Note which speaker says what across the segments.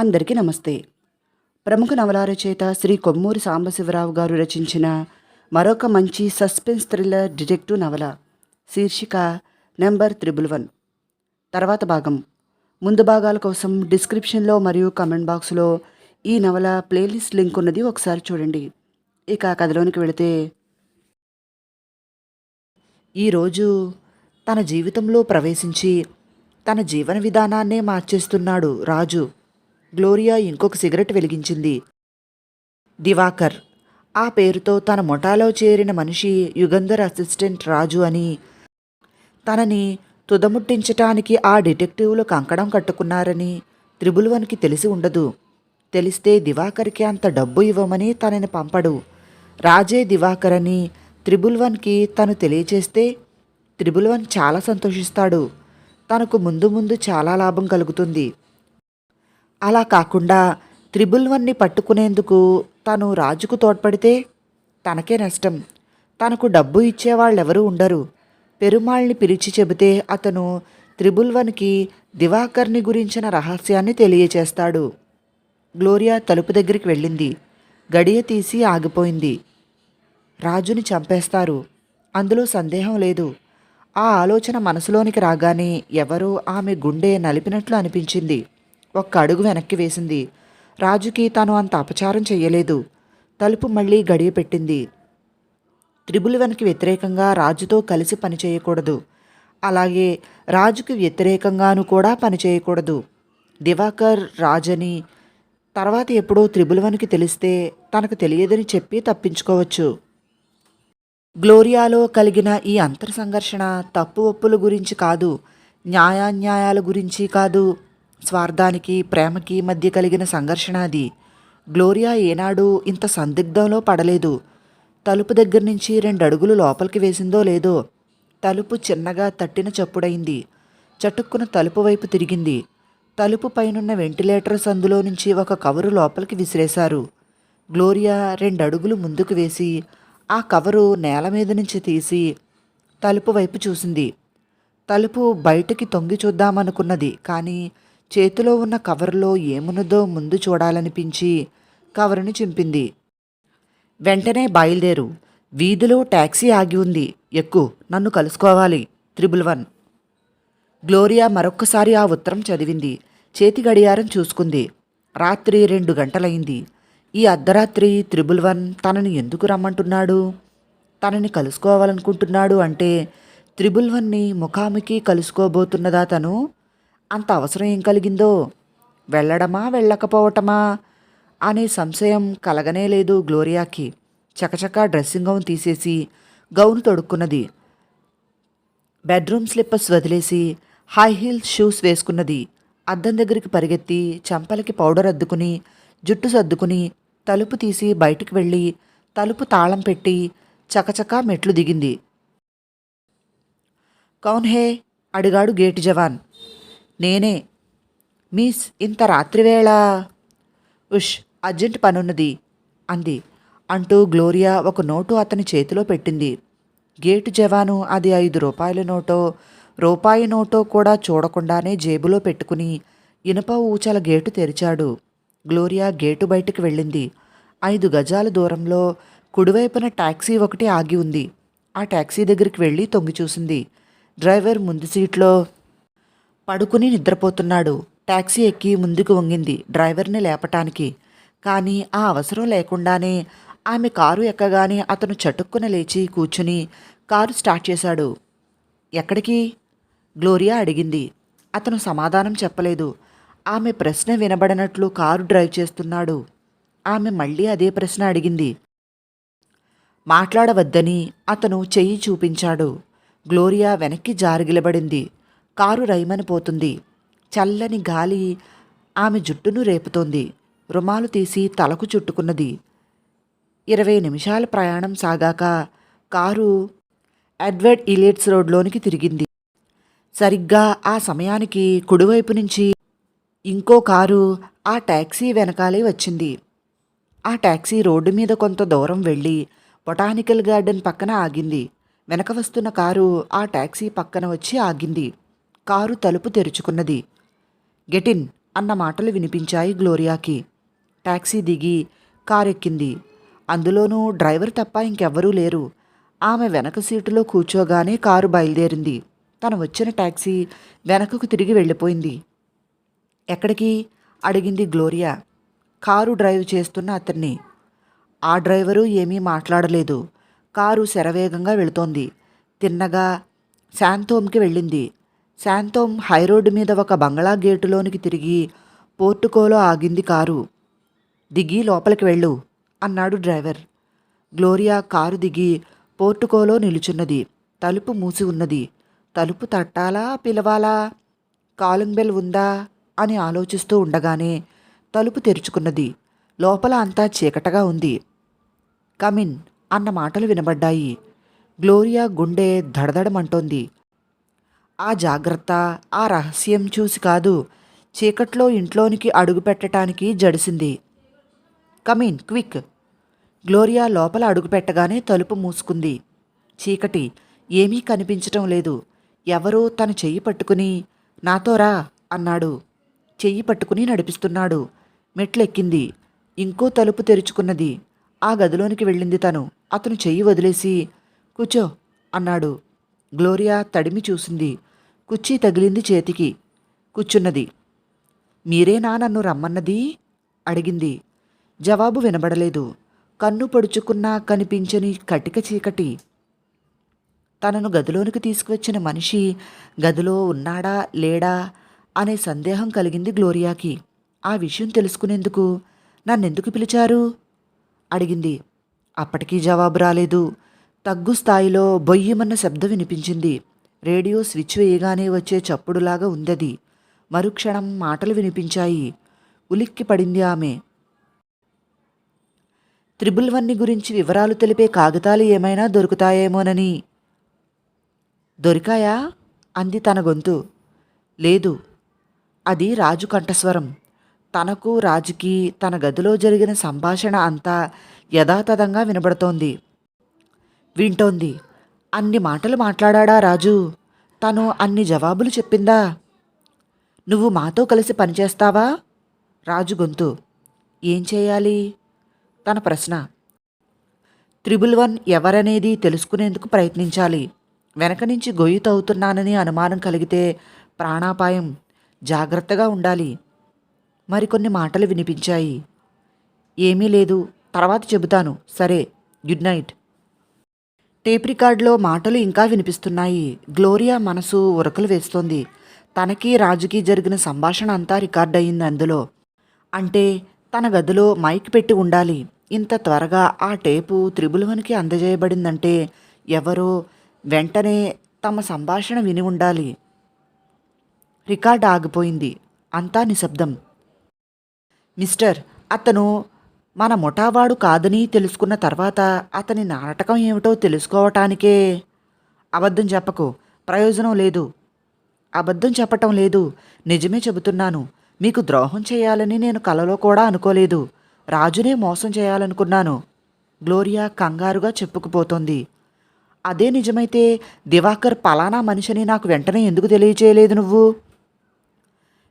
Speaker 1: అందరికీ నమస్తే. ప్రముఖ నవల రచయిత శ్రీ కొమ్మూరి సాంబశివరావు గారు రచించిన మరొక మంచి సస్పెన్స్ థ్రిల్లర్ డిటెక్టివ్ నవల శీర్షిక నెంబర్ త్రిబుల్ వన్. తర్వాత భాగం. ముందు భాగాల కోసం డిస్క్రిప్షన్లో మరియు కమెంట్ బాక్స్లో ఈ నవల ప్లేలిస్ట్ లింక్ ఉన్నది ఒకసారి చూడండి. ఇక కథలోనికి వెళితే ఈరోజు తన జీవితంలో ప్రవేశించి తన జీవన విధానాన్నే మార్చేస్తున్నాడు రాజు. గ్లోరియా ఇంకొక సిగరెట్ వెలిగించింది. దివాకర్ ఆ పేరుతో తన ముఠాలో చేరిన మనిషి యుగంధర్ అసిస్టెంట్ రాజు అని. తనని తుదముట్టించటానికి ఆ డిటెక్టివ్లు కంకణం కట్టుకున్నారని త్రిబుల్ వన్కి తెలిసి ఉండదు. తెలిస్తే దివాకర్కి అంత డబ్బు ఇవ్వమని తనని పంపడు. రాజే దివాకర్ అని త్రిబుల్ వన్కి తను తెలియచేస్తే త్రిబుల్ వన్ చాలా సంతోషిస్తాడు. తనకు ముందు ముందు చాలా లాభం కలుగుతుంది. అలా కాకుండా త్రిబుల్ వన్ని పట్టుకునేందుకు తను రాజుకు తోడ్పడితే తనకే నష్టం. తనకు డబ్బు ఇచ్చేవాళ్ళెవరూ ఉండరు. పెరుమాళ్ళని పిలిచి చెబితే అతను త్రిబుల్ వన్కి దివాకర్ని గురించిన రహస్యాన్ని తెలియచేస్తాడు. గ్లోరియా తలుపు దగ్గరికి వెళ్ళింది. గడియ తీసి ఆగిపోయింది. రాజుని చంపేస్తారు. అందులో సందేహం లేదు. ఆ ఆలోచన మనసులోనికి రాగానే ఎవరో ఆమె గుండె నలిపినట్లు అనిపించింది. ఒక్క అడుగు వెనక్కి వేసింది. రాజుకి తాను అంత అపచారం చెయ్యలేదు. తలుపు మళ్ళీ గడియ పెట్టింది. త్రిబుల్ వ్యతిరేకంగా రాజుతో కలిసి పనిచేయకూడదు అలాగే రాజుకి వ్యతిరేకంగాను కూడా పనిచేయకూడదు దివాకర్ రాజని తర్వాత ఎప్పుడో త్రిబులవనికి తెలిస్తే తనకు తెలియదని చెప్పి తప్పించుకోవచ్చు. గ్లోరియాలో కలిగిన ఈ అంతర్ సంఘర్షణ తప్పు ఒప్పుల గురించి కాదు న్యాయాన్యాయాల గురించి కాదు స్వార్థానికి ప్రేమకి మధ్య కలిగిన సంఘర్షణ అది గ్లోరియా ఏనాడు ఇంత సందిగ్ధంలో పడలేదు. తలుపు దగ్గర నుంచి రెండు అడుగులు లోపలికి వేసిందో లేదో తలుపు చిన్నగా తట్టిన చప్పుడైంది. చటుక్కున తలుపు వైపు తిరిగింది. తలుపు పైనున్న వెంటిలేటర్ సందులో నుంచి ఒక కవరు లోపలికి విసిరేశారు. గ్లోరియా రెండు అడుగులు ముందుకు వేసి ఆ కవరు నేల మీద నుంచి తీసి తలుపు వైపు చూసింది. తలుపు బయటికి తొంగి చూద్దామనుకున్నది కానీ చేతిలో ఉన్న కవరులో ఏమున్నదో ముందు చూడాలనిపించి కవరుని చింపింది. వెంటనే బయలుదేరు. వీధిలో ట్యాక్సీ ఆగి ఉంది. ఎక్కు నన్ను కలుసుకోవాలి. Triple one. గ్లోరియా మరొక్కసారి ఆ ఉత్తరం చదివింది. చేతి గడియారం చూసుకుంది. రాత్రి రెండు గంటలైంది. ఈ అర్ధరాత్రి త్రిబుల్ వన్ తనని ఎందుకు రమ్మంటున్నాడు? తనని కలుసుకోవాలనుకుంటున్నాడు అంటే త్రిబుల్ వన్ని ముఖాముఖి కలుసుకోబోతున్నదా తను? అంత అవసరం ఏం కలిగిందో? వెళ్ళడమా వెళ్ళకపోవటమా? అనే సంశయం కలగనే లేదు గ్లోరియాకి. చకచకా డ్రెస్సింగ్ గౌన్ తీసేసి గౌను తొడుక్కున్నది. బెడ్రూమ్ స్లిప్పర్స్ వదిలేసి హై హీల్ షూస్ వేసుకున్నది. అద్దం దగ్గరికి పరిగెత్తి చంపలకి పౌడర్ అద్దుకుని జుట్టు సర్దుకుని తలుపు తీసి బయటికి వెళ్ళి తలుపు తాళం పెట్టి చకచకా మెట్లు దిగింది. కౌన్ హే అడిగాడు గేటు జవాన్. నేనే. మిస్ ఇంత రాత్రివేళ? ఉష్ అర్జెంట్ పనున్నది అంది. అంటూ గ్లోరియా ఒక నోటు అతని చేతిలో పెట్టింది. గేటు జవాను అది ఐదు రూపాయల నోటో రూపాయి నోటో కూడా చూడకుండానే జేబులో పెట్టుకుని ఇనుప ఊచల గేటు తెరిచాడు. గ్లోరియా గేటు బయటికి వెళ్ళింది. ఐదు గజాల దూరంలో కుడివైపున టాక్సీ ఒకటి ఆగి ఉంది. ఆ టాక్సీ దగ్గరికి వెళ్ళి తొంగి చూసింది. డ్రైవర్ ముందు సీట్లో పడుకుని నిద్రపోతున్నాడు. టాక్సీ ఎక్కి ముందుకు వంగింది డ్రైవర్ని లేపటానికి. కానీ ఆ అవసరం లేకుండానే ఆమె కారు ఎక్కగానే అతను చటుక్కున లేచి కూర్చుని కారు స్టార్ట్ చేశాడు. ఎక్కడికి? గ్లోరియా అడిగింది. అతను సమాధానం చెప్పలేదు. ఆమె ప్రశ్న వినబడినట్లు కారు డ్రైవ్ చేస్తున్నాడు. ఆమె మళ్ళీ అదే ప్రశ్న అడిగింది. మాట్లాడవద్దని అతను చెయ్యి చూపించాడు. గ్లోరియా వెనక్కి జారిగిలబడింది. కారు రైమనిపోతుంది చల్లని గాలి ఆమె జుట్టును రేపుతోంది. రుమాలు తీసి తలకు చుట్టుకున్నది. ఇరవై నిమిషాల ప్రయాణం సాగాక కారు ఎడ్వర్డ్ ఇలియట్స్ రోడ్లోనికి తిరిగింది. సరిగ్గా ఆ సమయానికి కుడివైపు నుంచి ఇంకో కారు ఆ ట్యాక్సీ వెనకాలే వచ్చింది. ఆ టాక్సీ రోడ్డు మీద కొంత దూరం వెళ్ళి బొటానికల్ గార్డెన్ పక్కన ఆగింది. వెనక వస్తున్న కారు ఆ టాక్సీ పక్కన వచ్చి ఆగింది. కారు తలుపు తెరుచుకున్నది. గెటిన్ అన్న మాటలు వినిపించాయి గ్లోరియాకి. టాక్సీ దిగి కారెక్కింది. అందులోనూ డ్రైవర్ తప్ప ఇంకెవ్వరూ లేరు. ఆమె వెనక సీటులో కూర్చోగానే కారు బయలుదేరింది. తను వచ్చిన టాక్సీ వెనకకు తిరిగి వెళ్ళిపోయింది. ఎక్కడికి? అడిగింది గ్లోరియా. కారు డ్రైవ్ చేస్తున్న అతన్ని. ఆ డ్రైవరు ఏమీ మాట్లాడలేదు. కారు శరవేగంగా వెళుతోంది. తిన్నగా శాంతోమ్కి వెళ్ళింది. శాంతోమ్ హైరోడ్డు మీద ఒక బంగ్లా గేటులోనికి తిరిగి పోర్టుకోలో ఆగింది కారు. దిగి లోపలికి వెళ్ళు అన్నాడు డ్రైవర్. గ్లోరియా కారు దిగి పోర్టుకోలో నిలుచున్నది. తలుపు మూసి ఉన్నది. తలుపు తట్టాలా పిలవాలా? కాలింగ్ బెల్ ఉందా? అని ఆలోచిస్తూ ఉండగానే తలుపు తెరుచుకున్నది. లోపల అంతా చీకటగా ఉంది. కమిన్ అన్న మాటలు వినబడ్డాయి. గ్లోరియా గుండె దడదడమంటోంది. ఆ జాగ్రత్త ఆ రహస్యం చూసి కాదు చీకట్లో ఇంట్లోనికి అడుగు పెట్టడానికి జడిసింది. కమీన్ క్విక్ గ్లోరియా లోపల అడుగుపెట్టగానే తలుపు మూసుకుంది. చీకటి ఏమీ కనిపించటం లేదు. ఎవరో తన చెయ్యి పట్టుకుని నాతో రా అన్నాడు. చెయ్యి పట్టుకుని నడిపిస్తున్నాడు. మెట్లెక్కింది. ఇంకో తలుపు తెరుచుకున్నది. ఆ గదిలోనికి వెళ్ళింది తను. అతను చెయ్యి వదిలేసి కూర్చో అన్నాడు. గ్లోరియా తడిమి చూసింది. కుర్చీ తగిలింది చేతికి. కూర్చున్నది. మీరేనా నన్ను రమ్మన్నది? అడిగింది. జవాబు వినబడలేదు. కన్ను పొడుచుకున్నా కనిపించని కటిక చీకటి. తనను గదిలోనికి తీసుకువచ్చిన మనిషి గదిలో ఉన్నాడా లేడా? అనే సందేహం కలిగింది గ్లోరియాకి. ఆ విషయం తెలుసుకునేందుకు నన్నెందుకు పిలిచారు? అడిగింది. అప్పటికీ జవాబు రాలేదు. తగ్గు స్థాయిలో బొయ్యమన్న శబ్దం వినిపించింది. రేడియో స్విచ్ వేయగానే వచ్చే చప్పుడులాగా ఉందది. మరుక్షణం మాటలు వినిపించాయి. ఉలిక్కి పడింది ఆమె. త్రిబుల్ వన్ని గురించి వివరాలు తెలిపే కాగితాలు ఏమైనా దొరుకుతాయేమోనని. దొరికాయా? అంది తన గొంతు. లేదు. అది రాజు కంఠస్వరం. తనకు రాజుకి తన గదిలో జరిగిన సంభాషణ అంతా యథాతథంగా వినబడుతోంది. వింటోంది. అన్ని మాటలు మాట్లాడా రాజు? తను అన్ని జవాబులు చెప్పిందా? నువ్వు మాతో కలిసి పనిచేస్తావా రాజు గొంతు. ఏం చేయాలి? తన ప్రశ్న. త్రిబుల్ వన్ ఎవరనేది తెలుసుకునేందుకు ప్రయత్నించాలి. వెనక నుంచి గొయ్యి తవ్వుతున్నానని అనుమానం కలిగితే ప్రాణాపాయం జాగ్రత్తగా ఉండాలి. మరికొన్ని మాటలు వినిపించాయి. ఏమీ లేదు. తర్వాత చెబుతాను. సరే గుడ్ నైట్. టేప్ రికార్డులో మాటలు ఇంకా వినిపిస్తున్నాయి. గ్లోరియా మనసు ఉరకలు వేస్తోంది. తనకి రాజుకి జరిగిన సంభాషణ అంతా రికార్డ్ అయింది అందులో. అంటే తన గదిలో మైక్ పెట్టి ఉండాలి. ఇంత త్వరగా ఆ టేపు త్రిబులవనికి అందజేయబడిందంటే ఎవరో వెంటనే తమ సంభాషణ విని ఉండాలి. రికార్డ్ ఆగిపోయింది. అంతా నిశ్శబ్దం. మిస్టర్ అతను మన ముఠావాడు కాదని తెలుసుకున్న తర్వాత అతని నాటకం ఏమిటో తెలుసుకోవటానికే. అబద్ధం చెప్పకు ప్రయోజనం లేదు. అబద్ధం చెప్పటం లేదు నిజమే చెబుతున్నాను. మీకు ద్రోహం చేయాలని నేను కలలో కూడా అనుకోలేదు. రాజునే మోసం చేయాలనుకున్నాను. గ్లోరియా కంగారుగా చెప్పుకుపోతోంది. అదే నిజమైతే దివాకర్ పలానా మనిషిని నాకు వెంటనే ఎందుకు తెలియచేయలేదు నువ్వు?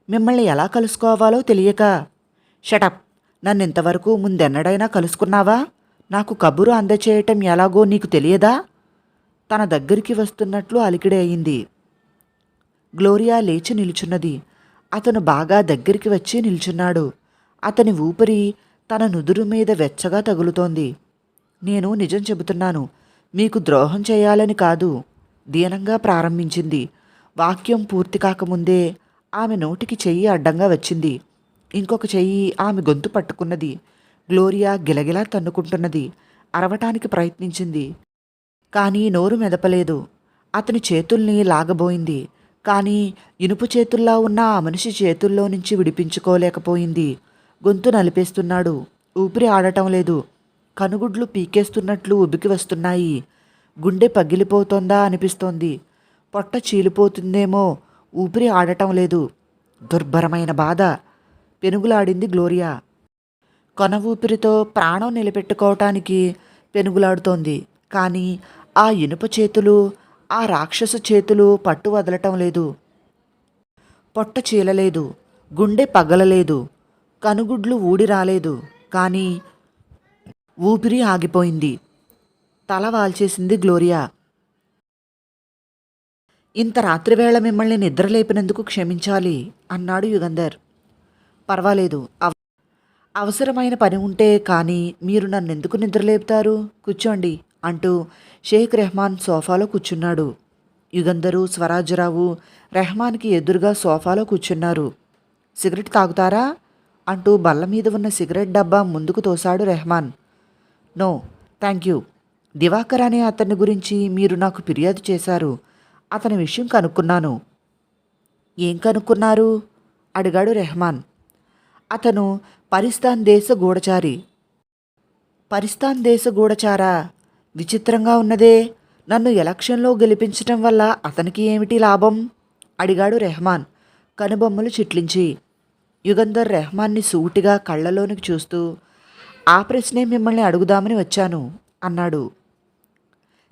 Speaker 1: మిమ్మల్ని ఎలా కలుసుకోవాలో తెలియక. షటప్ నన్ను ఇంతవరకు ముందెన్నడైనా కలుసుకున్నావా? నాకు కబురు అందచేయటం ఎలాగో నీకు తెలియదా? తన దగ్గరికి వస్తున్నట్లు అలికిడి అయింది. గ్లోరియా లేచి నిల్చున్నది. అతను బాగా దగ్గరికి వచ్చి నిల్చున్నాడు. అతని ఊపిరి తన నుదురు మీద వెచ్చగా తగులుతోంది. నేను నిజం చెబుతున్నాను. మీకు ద్రోహం చేయాలని కాదు. దీనంగా ప్రారంభించింది. వాక్యం పూర్తి కాకముందే ఆమె నోటికి చెయ్యి అడ్డంగా వచ్చింది. ఇంకొక చెయ్యి ఆమె గొంతు పట్టుకున్నది. గ్లోరియా గిలగిలా తన్నుకుంటున్నది. అరవటానికి ప్రయత్నించింది. కానీ నోరు మెదపలేదు. అతని చేతుల్ని లాగబోయింది. కానీ ఇనుపు చేతుల్లా ఉన్న ఆ మనిషి చేతుల్లో నుంచి విడిపించుకోలేకపోయింది. గొంతు నలిపేస్తున్నాడు. ఊపిరి ఆడటం లేదు. కనుగుడ్లు పీకేస్తున్నట్లు ఉబికి వస్తున్నాయి. గుండె పగిలిపోతోందా అనిపిస్తోంది. పొట్ట చీలిపోతుందేమో ఊపిరి ఆడటం లేదు. దుర్భరమైన బాధ. పెనుగులాడింది గ్లోరియా. కొన ఊపిరితో ప్రాణం నిలబెట్టుకోవటానికి పెనుగులాడుతోంది. కానీ ఆ ఇనుప చేతులు ఆ రాక్షస చేతులు పట్టు వదలటం లేదు. పొట్ట చీలలేదు గుండె పగలలేదు కనుగుడ్లు ఊడి రాలేదు. కానీ ఊపిరి ఆగిపోయింది. తల వాల్చేసింది గ్లోరియా. ఇంత రాత్రివేళ మిమ్మల్ని నిద్రలేపినందుకు క్షమించాలి అన్నాడు యుగంధర్. పర్వాలేదు. అవ- అవసరమైన పని ఉంటే కానీ మీరు నన్నెందుకు నిద్రలేపుతారు? కూర్చోండి అంటూ షేక్ రెహమాన్ సోఫాలో కూర్చున్నాడు. యుగంధరు స్వరాజ్యరావు రెహమాన్కి ఎదురుగా సోఫాలో కూర్చున్నారు. సిగరెట్ తాగుతారా? అంటూ బల్ల మీద ఉన్న సిగరెట్ డబ్బా ముందుకు తోశాడు Rahman. No thank you. Diwakar అనే అతని గురించి మీరు నాకు ఫిర్యాదు చేశారు. అతని విషయం కనుక్కున్నాను. ఏం కనుక్కున్నారు? అడిగాడు రెహమాన్. అతను పరిస్తాన్ దేశ గూఢచారి. పరిస్తాన్ దేశ గూఢచారా? విచిత్రంగా ఉన్నదే. నన్ను ఎలక్షన్లో గెలిపించటం వల్ల అతనికి ఏమిటి లాభం? అడిగాడు రెహమాన్ కనుబొమ్మలు చిట్లించి. యుగంధర్ రెహమాన్ని సూటిగా కళ్ళలోనికి చూస్తూ ఆ ప్రశ్నే మిమ్మల్ని అడుగుదామని వచ్చాను అన్నాడు.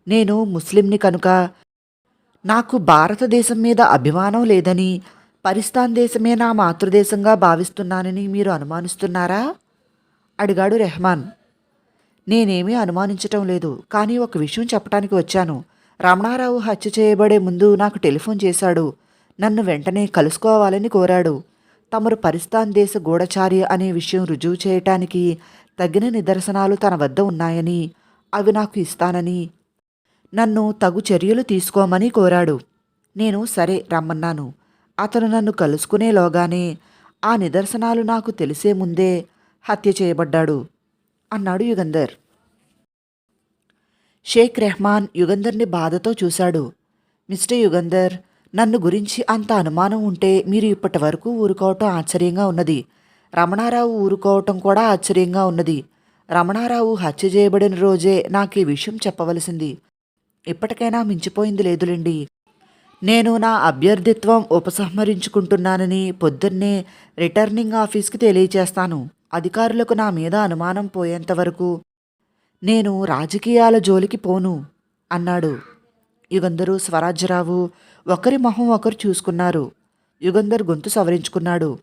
Speaker 1: నేను ముస్లింని కనుక నాకు భారతదేశం మీద అభిమానం లేదని పరిస్థాన్ దేశమే నా మాతృదేశంగా భావిస్తున్నానని మీరు అనుమానిస్తున్నారా? అడిగాడు రెహమాన్. నేనేమీ అనుమానించటం లేదు కానీ ఒక విషయం చెప్పడానికి వచ్చాను. రమణారావు హత్య చేయబడే ముందు నాకు టెలిఫోన్ చేశాడు. నన్ను వెంటనే కలుసుకోవాలని కోరాడు. తమరు పరిస్థాన్ దేశ గూఢచారి అనే విషయం రుజువు చేయటానికి తగిన నిదర్శనాలు తన వద్ద ఉన్నాయని అవి నాకు ఇస్తానని నన్ను తగు చర్యలు తీసుకోమని కోరాడు. నేను సరే రమ్మన్నాను. అతను నన్ను కలుసుకునేలోగానే ఆ నిదర్శనాలు నాకు తెలిసే ముందే హత్య చేయబడ్డాడు అన్నాడు యుగంధర్. షేక్ రెహమాన్ యుగంధర్ని బాధతో చూశాడు. మిస్టర్ యుగంధర్ నన్ను గురించి అంత అనుమానం ఉంటే మీరు ఇప్పటి వరకు ఊరుకోవటం ఆశ్చర్యంగా ఉన్నది. రమణారావు ఊరుకోవటం కూడా ఆశ్చర్యంగా ఉన్నది. రమణారావు హత్య చేయబడిన రోజే నాకు ఈ విషయం చెప్పవలసింది. ఇప్పటికైనా మించిపోయింది లేదులేండి. నేను నా అభ్యర్థిత్వం ఉపసంహరించుకుంటున్నానని పొద్దున్నే రిటర్నింగ్ ఆఫీస్కి తెలియచేస్తాను. అధికారులకు నా మీద అనుమానం పోయేంత వరకు నేను రాజకీయాల జోలికి పోను అన్నాడు. యుగంధరు స్వరాజ్యరావు ఒకరి మొహం ఒకరు చూసుకున్నారు. యుగంధర్ గొంతు సవరించుకున్నాడు.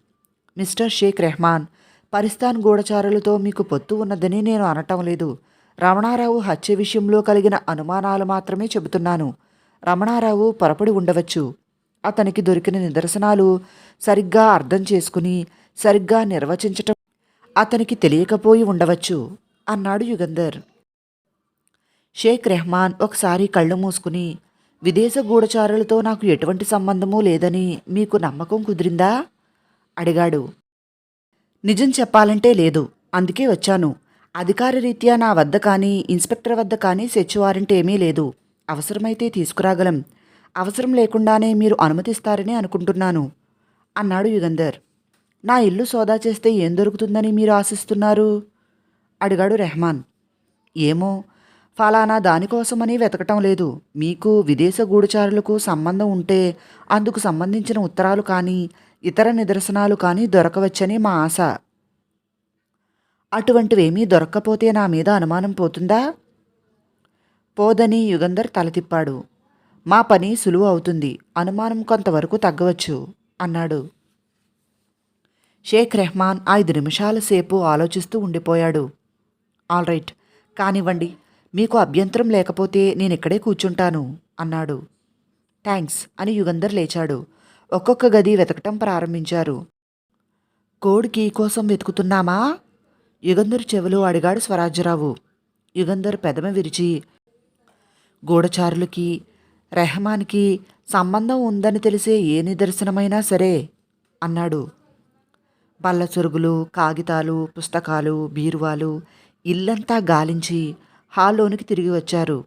Speaker 1: మిస్టర్ షేక్ రెహమాన్ పరిస్థాన్ గూఢచారులతో మీకు పొత్తు ఉన్నదని నేను అనటం లేదు. రమణారావు హత్య విషయంలో కలిగిన అనుమానాలు మాత్రమే చెబుతున్నాను. రమణారావు పొరపడి ఉండవచ్చు. అతనికి దొరికిన నిదర్శనాలు సరిగ్గా అర్థం చేసుకుని సరిగ్గా నిర్వచించటం అతనికి తెలియకపోయి ఉండవచ్చు అన్నాడు యుగంధర్. షేక్ రెహమాన్ ఒకసారి కళ్ళు మూసుకుని విదేశ గూఢచారులతో నాకు ఎటువంటి సంబంధమూ లేదని మీకు నమ్మకం కుదిరిందా? అడిగాడు. నిజం చెప్పాలంటే లేదు అందుకే వచ్చాను. అధికార రీత్యా నా వద్ద కానీ ఇన్స్పెక్టర్ వద్ద కానీ సెర్చ్ వారెంట్ ఏమీ లేదు. అవసరమైతే తీసుకురాగలం. అవసరం లేకుండానే మీరు అనుమతిస్తారని అనుకుంటున్నాను అన్నాడు యుగంధర్. నా ఇల్లు సోదా చేస్తే ఏం దొరుకుతుందని మీరు ఆశిస్తున్నారు? అడిగాడు రెహమాన్. ఏమో ఫలానా దానికోసమని వెతకటం లేదు. మీకు విదేశ గూఢచారులకు సంబంధం ఉంటే అందుకు సంబంధించిన ఉత్తరాలు కానీ ఇతర నిదర్శనాలు కానీ దొరకవచ్చని మా ఆశ. అటువంటివేమీ దొరక్కపోతే నా మీద అనుమానం పోతుందా? పోదని యుగంధర్ తల తిప్పాడు. మా పని సులువు అవుతుంది. అనుమానం కొంతవరకు తగ్గవచ్చు అన్నాడు. షేక్ రెహమాన్ ఐదు నిమిషాల సేపు ఆలోచిస్తూ ఉండిపోయాడు. All right. కానివ్వండి. మీకు అభ్యంతరం లేకపోతే నేను ఇక్కడే కూర్చుంటాను అన్నాడు. థ్యాంక్స్ అని యుగంధర్ లేచాడు. ఒక్కొక్క గది వెతకటం ప్రారంభించారు. కోడ్ కీ కోసం వెతుకుతున్నామా? యుగంధర్ చెవులు అడిగాడు స్వరాజ్యరావు. యుగంధర్ పెదమ విరిచి గూఢచారులకి రెహమాన్కి సంబంధం ఉందని తెలిసే ఏ నిదర్శనమైనా సరే అన్నాడు. బల్ల చొరుగులు కాగితాలు పుస్తకాలు బీరువాలు ఇల్లంతా గాలించి హాల్లోనికి తిరిగి వచ్చారు.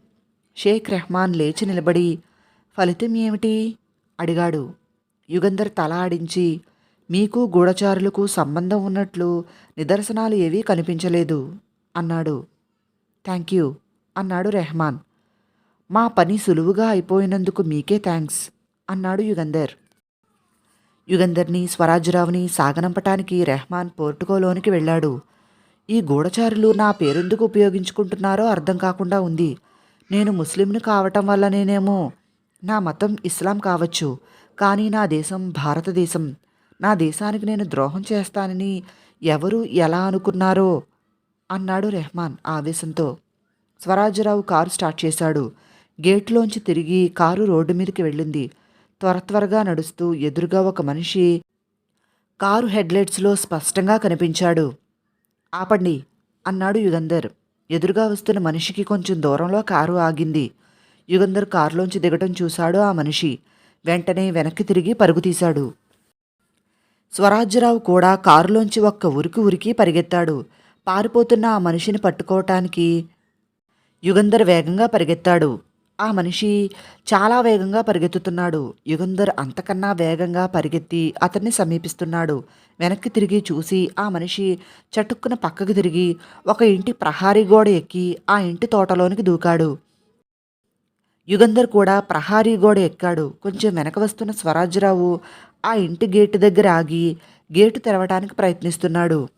Speaker 1: షేక్ రెహమాన్ లేచి నిలబడి ఫలితం ఏమిటి? అడిగాడు. యుగంధర్ తల ఆడించి మీకు గూఢచారులకు సంబంధం ఉన్నట్లు నిదర్శనాలు ఏవీ కనిపించలేదు అన్నాడు. థ్యాంక్ యూ అన్నాడు రెహమాన్. మా పని సులువుగా అయిపోయినందుకు మీకే థ్యాంక్స్ అన్నాడు యుగంధర్. యుగంధర్ని స్వరాజ్యరావుని సాగనంపటానికి రెహమాన్ పోర్టుకోలోనికి వెళ్ళాడు. ఈ గూఢచారులు నా పేరెందుకు ఉపయోగించుకుంటున్నారో అర్థం కాకుండా ఉంది. నేను ముస్లింను కావటం వల్లనేనేమో నా మతం ఇస్లాం కావచ్చు కానీ నా దేశం భారతదేశం. నా దేశానికి నేను ద్రోహం చేస్తానని ఎవరు ఎలా అనుకున్నారో అన్నాడు రెహమాన్ ఆవేశంతో. స్వరాజ్యరావు కారు స్టార్ట్ చేశాడు. గేట్లోంచి తిరిగి కారు రోడ్డు మీదకి వెళ్ళింది. త్వర త్వరగా నడుస్తూ ఎదురుగా ఒక మనిషి కారు హెడ్లైట్స్లో స్పష్టంగా కనిపించాడు. ఆపండి అన్నాడు యుగంధర్. ఎదురుగా వస్తున్న మనిషికి కొంచెం దూరంలో కారు ఆగింది. యుగంధర్ కారులోంచి దిగటం చూశాడు ఆ మనిషి. వెంటనే వెనక్కి తిరిగి పరుగు తీశాడు. స్వరాజ్యరావు కూడా కారులోంచి ఒక్క ఉరికి ఉరికి పరిగెత్తాడు. పారిపోతున్న ఆ మనిషిని పట్టుకోవటానికి యుగంధర్ వేగంగా పరిగెత్తాడు. ఆ మనిషి చాలా వేగంగా పరిగెత్తుతున్నాడు. యుగంధర్ అంతకన్నా వేగంగా పరిగెత్తి అతన్ని సమీపిస్తున్నాడు. వెనక్కి తిరిగి చూసి ఆ మనిషి చటుక్కున పక్కకు తిరిగి ఒక ఇంటి ప్రహారీ గోడ ఎక్కి ఆ ఇంటి తోటలోనికి దూకాడు. యుగంధర్ కూడా ప్రహారీ గోడ ఎక్కాడు. కొంచెం వెనక వస్తున్న స్వరాజ్యరావు ఆ ఇంటి గేటు దగ్గర ఆగి గేటు తెరవడానికి ప్రయత్నిస్తున్నాడు.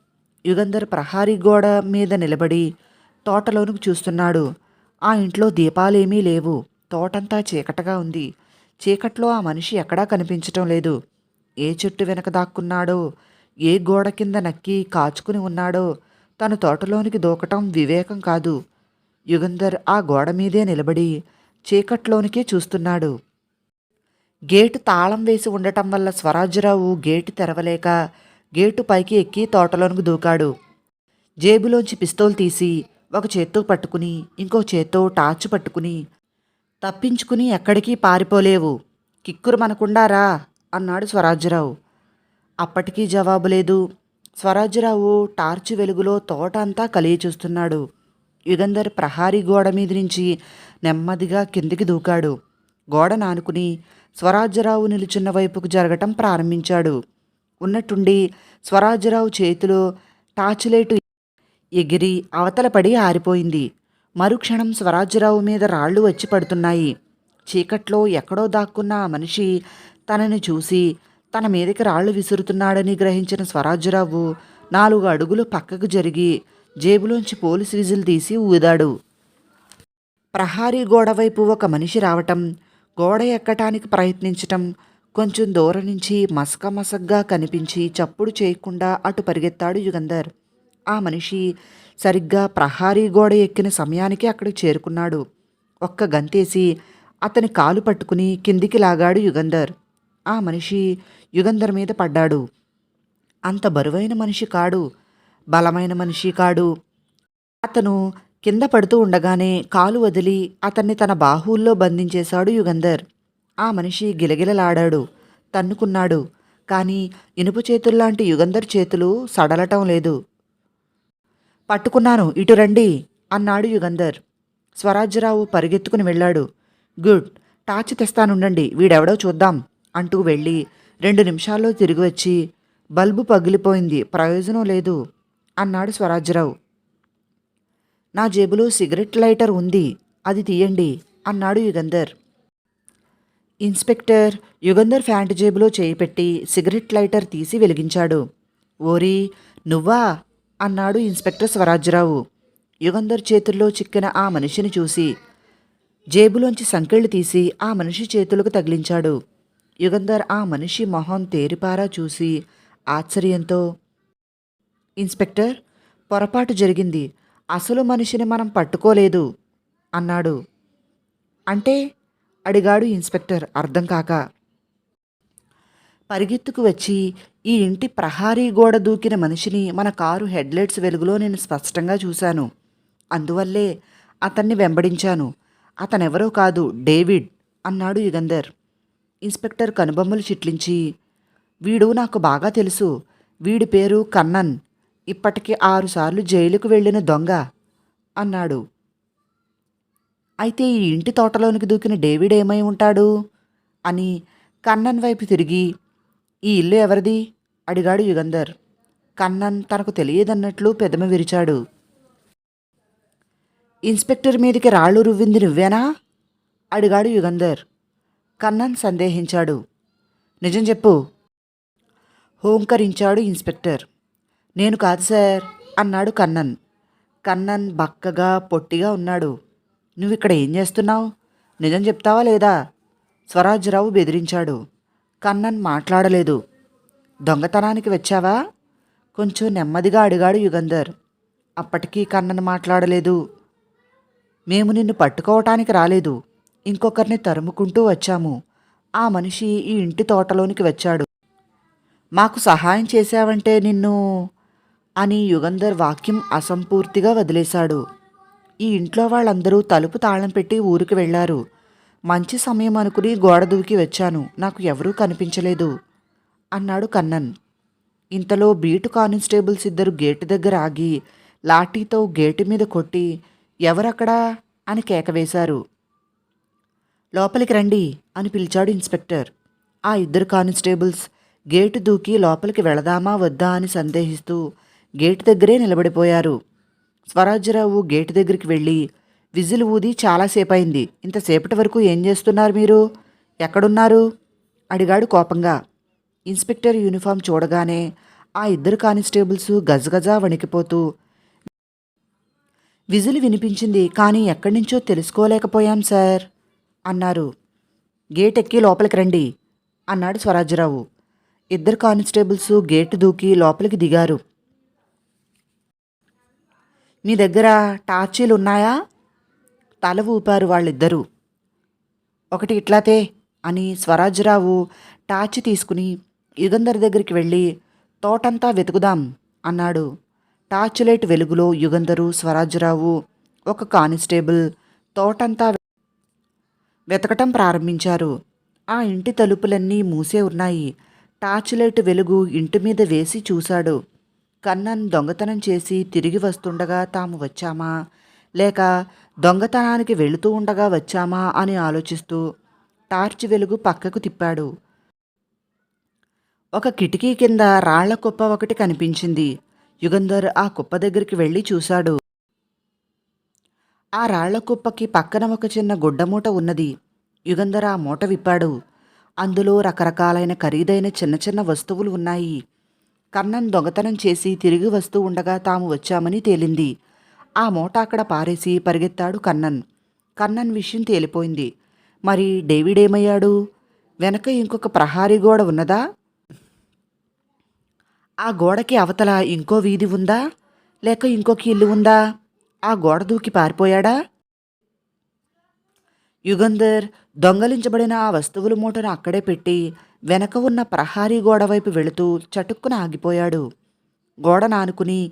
Speaker 1: యుగంధర్ ప్రహారీ గోడ మీద నిలబడి తోటలోనికి చూస్తున్నాడు. ఆ ఇంట్లో దీపాలేమీ లేవు. తోటంతా చీకటగా ఉంది. చీకట్లో ఆ మనిషి ఎక్కడా కనిపించటం లేదు. ఏ చెట్టు వెనక దాక్కున్నాడో? ఏ గోడ కింద నక్కి కాచుకుని ఉన్నాడో? తను తోటలోనికి దూకటం వివేకం కాదు. యుగంధర్ ఆ గోడ మీదే నిలబడి చీకట్లోనికే చూస్తున్నాడు. గేటు తాళం వేసి ఉండటం వల్ల స్వరాజ్యరావు గేటు తెరవలేక గేటు పైకి ఎక్కి తోటలోనికి దూకాడు. జేబులోంచి పిస్తోల్ తీసి ఒక చేత్తో పట్టుకుని ఇంకో చేత్తో టార్చ్ పట్టుకుని తప్పించుకుని ఎక్కడికి పారిపోలేవు. కిక్కురు మనకుండారా అన్నాడు స్వరాజ్యరావు. అప్పటికీ జవాబు లేదు. స్వరాజ్యరావు టార్చ్ వెలుగులో తోట అంతా కలిగి చూస్తున్నాడు యుగంధర్ ప్రహారీ గోడ మీద నుంచి నెమ్మదిగా కిందికి దూకాడు. గోడ నానుకుని స్వరాజ్యరావు నిలుచున్న వైపుకు జరగటం ప్రారంభించాడు. ఉన్నట్టుండి స్వరాజ్యరావు చేతిలో టార్చ్ లైటు ఎగిరి అవతలపడి ఆరిపోయింది. మరుక్షణం స్వరాజ్యరావు మీద రాళ్ళు వచ్చి పడుతున్నాయి. చీకట్లో ఎక్కడో దాక్కున్న ఆ మనిషి తనని చూసి తన మీదకి రాళ్ళు విసురుతున్నాడని గ్రహించిన స్వరాజ్యరావు నాలుగు అడుగులు పక్కకు జరిగి జేబులోంచి పోలీస్ విజిల్ తీసి ఊదాడు. ప్రహారీ గోడ వైపు ఒక మనిషి రావటం గోడ ఎక్కటానికి ప్రయత్నించటం కొంచెం దూరం నుంచి మసక మసగ్గా కనిపించి చప్పుడు చేయకుండా అటు పరిగెత్తాడు యుగంధర్. ఆ మనిషి సరిగ్గా ప్రహారీ గోడ ఎక్కిన సమయానికి అక్కడికి చేరుకున్నాడు. ఒక్క గంతేసి అతని కాలు పట్టుకుని కిందికి లాగాడు యుగంధర్. ఆ మనిషి యుగంధర్ మీద పడ్డాడు. అంత బరువైన మనిషి కాడు. బలమైన మనిషి కాడు. అతను కింద పడుతూ ఉండగానే కాలు వదిలి అతన్ని తన బాహువుల్లో బంధించేశాడు యుగంధర్. ఆ మనిషి గిలగిలలాడాడు తన్నుకున్నాడు. కానీ ఇనుపు చేతుల్లాంటి యుగంధర్ చేతులు సడలటం లేదు. పట్టుకున్నాను ఇటు రండి అన్నాడు యుగంధర్. స్వరాజ్యరావు పరిగెత్తుకుని వెళ్ళాడు. గుడ్ టార్చ్ తెస్తానుండండి వీడెవడో చూద్దాం అంటూ వెళ్ళి రెండు నిమిషాల్లో తిరిగి వచ్చి బల్బు పగిలిపోయింది ప్రయోజనం లేదు అన్నాడు స్వరాజ్యరావు. నా జేబులో సిగరెట్ లైటర్ ఉంది అది తీయండి అన్నాడు యుగంధర్. ఇన్స్పెక్టర్ యుగంధర్ ఫ్యాంట్ జేబులో చేయి పెట్టి సిగరెట్ లైటర్ తీసి వెలిగించాడు. ఓరి నువ్వా? అన్నాడు ఇన్స్పెక్టర్ స్వరాజ్యరావు యుగంధర్ చేతుల్లో చిక్కిన ఆ మనిషిని చూసి జేబులోంచి సంకెళ్ళు తీసి ఆ మనిషి చేతులకు తగిలించాడు. యుగంధర్ ఆ మనిషి మొహం తేరిపారా చూసి ఆశ్చర్యంతో ఇన్స్పెక్టర్ పొరపాటు జరిగింది. అసలు మనిషిని మనం పట్టుకోలేదు అన్నాడు. అంటే? అడిగాడు ఇన్స్పెక్టర్ అర్థం కాక. పరిగెత్తుకు వచ్చి ఈ ఇంటి ప్రహారీ గోడ దూకిన మనిషిని మన కారు హెడ్లైట్స్ వెలుగులో నేను స్పష్టంగా చూశాను. అందువల్లే అతన్ని వెంబడించాను. అతనెవరో కాదు డేవిడ్ అన్నాడు యుగంధర్. ఇన్స్పెక్టర్ కనుబొమ్మలు చిట్లించి వీడు నాకు బాగా తెలుసు. వీడి పేరు కన్నన్. ఇప్పటికి ఆరుసార్లు జైలుకు వెళ్ళిన దొంగ అన్నాడు. అయితే ఈ ఇంటి తోటలోనికి దూకిన డేవిడ్ ఏమై ఉంటాడు? అని కన్నన్ వైపు తిరిగి ఈ ఇల్లు ఎవరిది? అడిగాడు యుగంధర్. కన్నన్ తనకు తెలియదన్నట్లు పెదమ విరిచాడు. ఇన్స్పెక్టర్ మీదికి రాళ్ళు రువ్వింది నువ్వేనా? అడిగాడు యుగంధర్. కన్నన్ సందేహించాడు. నిజం చెప్పు. హోంకరించాడు ఇన్స్పెక్టర్. నేను కాదు సార్ అన్నాడు కన్నన్. కన్నన్ బక్కగా పొట్టిగా ఉన్నాడు. నువ్వు ఇక్కడ ఏం చేస్తున్నావు? నిజం చెప్తావా లేదా? స్వరాజ్రావు బెదిరించాడు. కన్నన్ మాట్లాడలేదు. దొంగతనానికి వచ్చావా? కొంచెం నెమ్మదిగా అడిగాడు యుగంధర్. అప్పటికీ కన్నన్ మాట్లాడలేదు. మేము నిన్ను పట్టుకోవటానికి రాలేదు. ఇంకొకరిని తరుముకుంటూ వచ్చాము. ఆ మనిషి ఈ ఇంటి తోటలోనికి వచ్చాడు. మాకు సహాయం చేశావంటే నిన్ను అని యుగంధర్ వాక్యం అసంపూర్తిగా వదిలేశాడు. ఈ ఇంట్లో వాళ్ళందరూ తలుపు తాళం పెట్టి ఊరికి వెళ్ళారు. మంచి సమయం అనుకుని గోడ దూకి వచ్చాను. నాకు ఎవరూ కనిపించలేదు. అన్నాడు కన్నన్. ఇంతలో బీటు కానిస్టేబుల్స్ ఇద్దరు గేటు దగ్గర ఆగి లాఠీతో గేటు మీద కొట్టి ఎవరక్కడా? అని కేకవేశారు. లోపలికి రండి అని పిలిచాడు ఇన్స్పెక్టర్. ఆ ఇద్దరు కానిస్టేబుల్స్ గేటు దూకి లోపలికి వెళదామా వద్దా అని సందేహిస్తూ గేటు దగ్గరే నిలబడిపోయారు. స్వరాజ్యరావు గేటు దగ్గరికి వెళ్ళి విజిల్ ఊది చాలాసేపు అయింది ఇంతసేపటి వరకు ఏం చేస్తున్నారు మీరు? ఎక్కడున్నారు? అడిగాడు కోపంగా. ఇన్స్పెక్టర్ యూనిఫామ్ చూడగానే ఆ ఇద్దరు కానిస్టేబుల్స్ గజగజా వణికిపోతూ విజిల్ వినిపించింది. కానీ ఎక్కడి నుంచో తెలుసుకోలేకపోయాం సార్ అన్నారు. గేట్ ఎక్కి లోపలికి రండి అన్నాడు స్వరాజ్యరావు ఇద్దరు కానిస్టేబుల్స్ గేటు దూకి లోపలికి దిగారు. మీ దగ్గర టార్చీలు ఉన్నాయా తల ఊపారు వాళ్ళిద్దరూ. ఒకటి ఇట్లాతే అని స్వరాజ్యరావు టార్చ్ తీసుకుని యుగంధర్ దగ్గరికి వెళ్ళి తోటంతా వెతుకుదాం అన్నాడు. టార్చ్ లైట్ వెలుగులో యుగంధరు స్వరాజ్యరావు ఒక కానిస్టేబుల్ తోటంతా వెతకటం ప్రారంభించారు. ఆ ఇంటి తలుపులన్నీ మూసే ఉన్నాయి. టార్చ్ లైట్ వెలుగు ఇంటి మీద వేసి చూశాడు. కన్నన్ దొంగతనం చేసి తిరిగి వస్తుండగా తాము వచ్చామా? లేక దొంగతనానికి వెళుతూ ఉండగా వచ్చామా అని ఆలోచిస్తూ టార్చ్ వెలుగు పక్కకు తిప్పాడు. ఒక కిటికీ కింద రాళ్ళ కుప్ప ఒకటి కనిపించింది. యుగంధర్ ఆ కుప్ప దగ్గరికి వెళ్ళి చూశాడు. ఆ రాళ్ళ కుప్పకి పక్కన ఒక చిన్న గుడ్డమూట ఉన్నది. యుగంధర్ ఆ మూట విప్పాడు. అందులో రకరకాలైన ఖరీదైన చిన్న చిన్న వస్తువులు ఉన్నాయి. కన్నన్ దొంగతనం చేసి తిరిగి వస్తూ ఉండగా తాము వచ్చామని తేలింది. ఆ మూట అక్కడ పారేసి పరిగెత్తాడు కన్నన్. కన్నన్ విషయం తేలిపోయింది. మరి డేవిడ్ ఏమయ్యాడు వెనక ఇంకొక ప్రహారీ గోడ ఉన్నదా? ఆ గోడకి అవతల ఇంకో వీధి ఉందా? లేక ఇంకొక ఇల్లు ఉందా? ఆ గోడ దూకి పారిపోయాడా? యుగంధర్ దొంగలించబడిన ఆ వస్తువుల మూటను అక్కడే పెట్టి వెనక ఉన్న ప్రహారీ గోడ వైపు వెళుతూ చటుక్కున ఆగిపోయాడు. గోడ నానుకుని